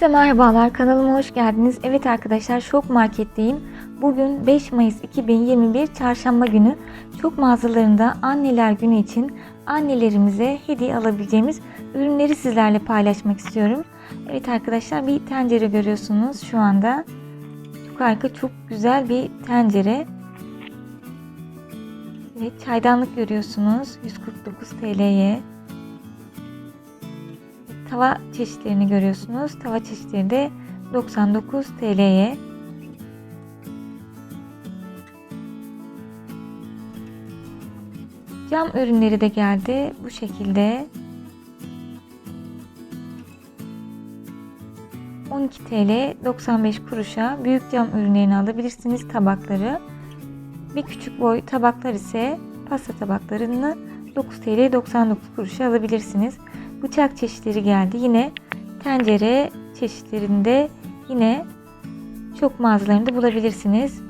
Herkese merhabalar kanalıma hoş geldiniz. Evet arkadaşlar Şok Market'teyim. Bugün 5 Mayıs 2021 Çarşamba günü Şok mağazalarında anneler günü için annelerimize hediye alabileceğimiz ürünleri sizlerle paylaşmak istiyorum. Evet arkadaşlar bir tencere görüyorsunuz şu anda. Çok harika çok güzel bir tencere. Evet çaydanlık görüyorsunuz 149 TL'ye. Tava çeşitlerini görüyorsunuz. Tava çeşitleri de 99 TL'ye. Cam ürünleri de geldi bu şekilde. 12 TL 95 kuruşa büyük cam ürünlerini alabilirsiniz tabakları. Bir küçük boy tabaklar ise pasta tabaklarını 9 TL 99 kuruşa alabilirsiniz. Bıçak çeşitleri geldi. Yine tencere çeşitlerinde yine çok mağazalarında bulabilirsiniz.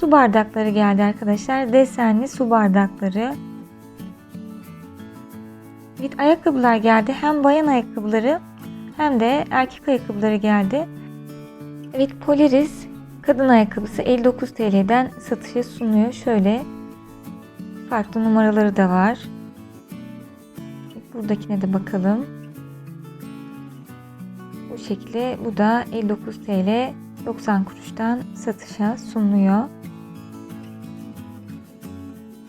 Su bardakları geldi arkadaşlar. Desenli su bardakları. Evet ayakkabılar geldi. Hem bayan ayakkabıları hem de erkek ayakkabıları geldi. Evet Polaris kadın ayakkabısı 59 TL'den satışa sunuyor. Şöyle farklı numaraları da var. Buradakine de bakalım. Bu şekilde bu da 59 TL 90 kuruştan satışa sunuluyor.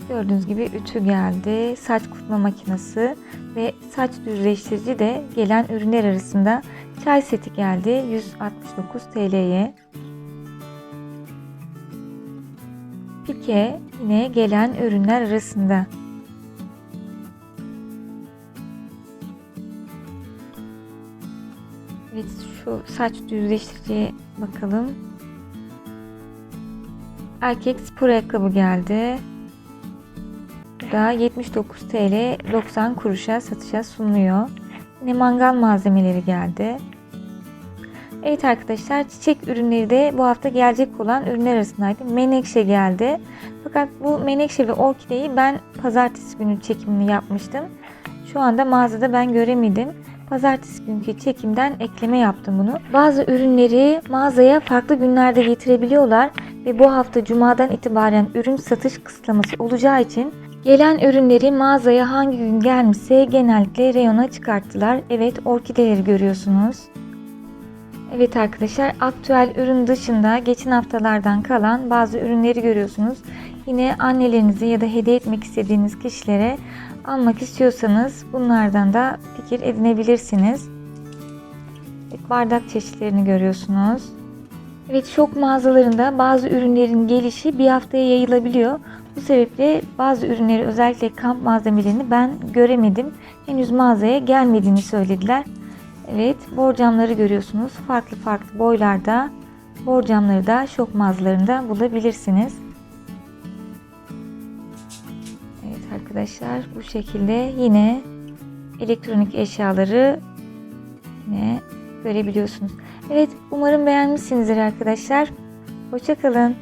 Gördüğünüz gibi ütü geldi. Saç kurutma makinesi ve saç düzleştirici de gelen ürünler arasında çay seti geldi 169 TL'ye. Pike yine gelen ürünler arasında. Evet şu saç düzleştiriciye bakalım. Erkek spor ayakkabı geldi. Bu da 79 TL 90 kuruşa satışa sunuluyor. Yine mangal malzemeleri geldi. Evet arkadaşlar çiçek ürünleri de bu hafta gelecek olan ürünler arasındaydı. Menekşe geldi. Fakat bu menekşe ve orkideyi ben pazartesi günü çekimini yapmıştım. Şu anda mağazada ben göremedim. Pazartesi günkü çekimden ekleme yaptım bunu. Bazı ürünleri mağazaya farklı günlerde getirebiliyorlar ve bu hafta cumadan itibaren ürün satış kısıtlaması olacağı için gelen ürünleri mağazaya hangi gün gelmişse genellikle reyona çıkarttılar. Evet orkideleri görüyorsunuz. Evet arkadaşlar aktüel ürün dışında geçen haftalardan kalan bazı ürünleri görüyorsunuz. Yine annelerinize ya da hediye etmek istediğiniz kişilere almak istiyorsanız bunlardan da fikir edinebilirsiniz. Evet, bardak çeşitlerini görüyorsunuz. Evet şok mağazalarında bazı ürünlerin gelişi bir haftaya yayılabiliyor. Bu sebeple bazı ürünleri özellikle kamp malzemelerini ben göremedim. Henüz mağazaya gelmediğini söylediler. Evet borcamları görüyorsunuz. Farklı farklı boylarda borcamları da şok mağazalarında bulabilirsiniz. Arkadaşlar bu şekilde yine elektronik eşyaları yine görebiliyorsunuz. Evet umarım beğenmişsinizdir arkadaşlar. Hoşçakalın.